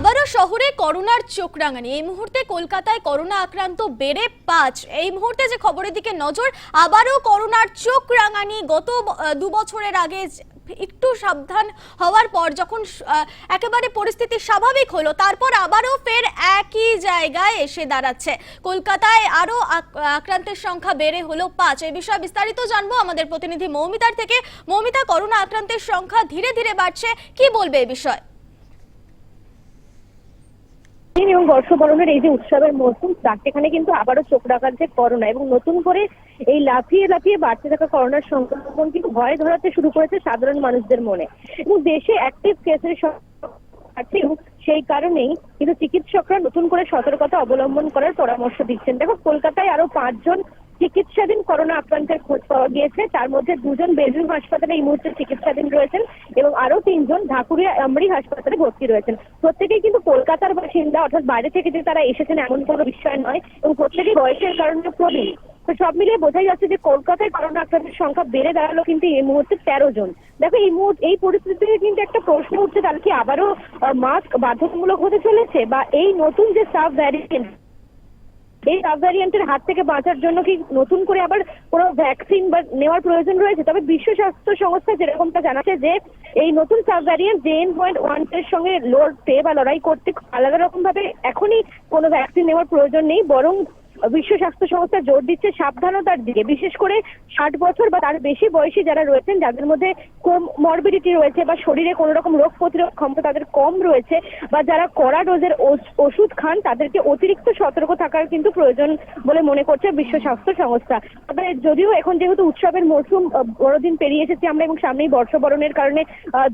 আবারও শহরে করোনার চোখ রাঙানি। এই মুহূর্তে কলকাতায় করোনা আক্রান্ত বেড়ে পাঁচ। এই মুহূর্তে যে খবরের দিকে নজর, আবারও করোনার চোখ রাঙানি। গত দু বছরের আগে একটু সাবধান হওয়ার পর যখন একেবারে পরিস্থিতি স্বাভাবিক হলো, তারপর আবারও ফের একই জায়গায় এসে দাঁড়াচ্ছে। কলকাতায় আরও আক- আক্রান্তের সংখ্যা বেড়ে হলো পাঁচ। এই বিষয়ে বিস্তারিত জানব আমাদের প্রতিনিধি মৌমিতার থেকে। মৌমিতা, করোনা আক্রান্তের সংখ্যা ধীরে ধীরে বাড়ছে। কি বলবে এ বিষয়ে? এবং বর্ষবরণের এই যে উৎসবের মৌসুম তার সেখানে কিন্তু আবারও চোখ রাখাচ্ছে করোনা এবং নতুন করে এই লাফিয়ে লাফিয়ে বাড়তে থাকা করোনার সংক্রমণ কিন্তু ভয় ধরাতে শুরু করেছে সাধারণ মানুষদের মনে। এবং দেশে অ্যাক্টিভ কেসের সেই কারণেই কিন্তু চিকিৎসকরা নতুন করে সতর্কতা অবলম্বন করার পরামর্শ দিচ্ছেন। দেখো, কলকাতায় আরও পাঁচজন চিকিৎসাধীন করোনা আক্রান্তের খোঁজ পাওয়া গিয়েছে। তার মধ্যে দুজন বেলভিউ হাসপাতালে এই মুহূর্তে চিকিৎসাধীন রয়েছেন এবং আরও তিনজন ঢাকুরিয়া আমরি হাসপাতালে ভর্তি রয়েছেন। প্রত্যেকেই কিন্তু কলকাতার বাসিন্দা, অর্থাৎ বাইরে থেকে যে তারা এসেছেন এমন কোনো বিষয় নয়। এবং প্রত্যেকেই বয়সের কারণে প্রবীণ। তো সব মিলিয়ে বোঝাই যাচ্ছে যে কলকাতায় করোনা আক্রান্তের সংখ্যা বেড়ে দাঁড়াল কিন্তু এই মুহূর্তে তেরো জন। দেখো, এই মুহূর্তে, এই পরিস্থিতিতে কিন্তু একটা প্রশ্ন উঠছে, তাহলে কি আবারও মাস্ক বাধ্যতামূলক হতে চলেছে? বা এই নতুন যে সাব ভ্যারিয়েন্ট এই সাব ভ্যারিয়েন্টের হাত থেকে বাঁচার জন্য কি নতুন করে আবার কোনো ভ্যাকসিন বা নেওয়ার প্রয়োজন রয়েছে? তবে বিশ্ব স্বাস্থ্য সংস্থা যেরকমটা জানাচ্ছে যে, এই নতুন সাব ভ্যারিয়েন্ট জেন পয়েন্ট ওয়ানের সঙ্গে লড়তে বা লড়াই করতে আলাদা রকম ভাবে এখনই কোনো ভ্যাকসিন নেওয়ার প্রয়োজন নেই, বরং বিশ্ব স্বাস্থ্য সংস্থা জোর দিচ্ছে সাবধানতার দিকে, বিশেষ করে ষাট বছর বা তার বেশি বয়সী যারা রয়েছেন, যাদের মধ্যে কম মরবিডিটি রয়েছে বা শরীরে কোনো রকম রোগ প্রতিরোধ ক্ষমতা তাদের কম রয়েছে বা যারা কড়া ডোজের ওষুধ খান, তাদেরকে অতিরিক্ত সতর্ক থাকার কিন্তু প্রয়োজন বলে মনে করছে বিশ্ব স্বাস্থ্য সংস্থা। তবে যদিও এখন যেহেতু উৎসবের মরশুম বড়দিন পেরিয়ে এসেছি, আমরা এবং সামনেই বর্ষবরণের কারণে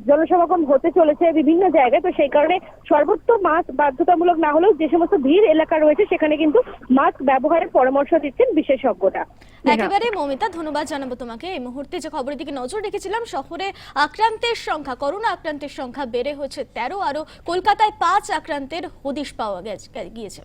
জনসমাগম হতে চলেছে বিভিন্ন জায়গায়, তো সেই কারণে সর্বত্র মাস্ক বাধ্যতামূলক না হলেও যে সমস্ত ভিড় এলাকা রয়েছে, সেখানে কিন্তু মাস্ক ব্যবহারের পরামর্শ দিচ্ছেন বিশেষজ্ঞরা। একেবারে মমিতা, ধন্যবাদ জানাব তোমাকে। এই মুহূর্তে যে খবরের দিকে নজর রেখেছিলাম, শহরে আক্রান্তের সংখ্যা, করোনা আক্রান্তের সংখ্যা বেড়ে হচ্ছে তেরো আরও কলকাতায় পাঁচ আক্রান্তের হদিশ পাওয়া গিয়েছে।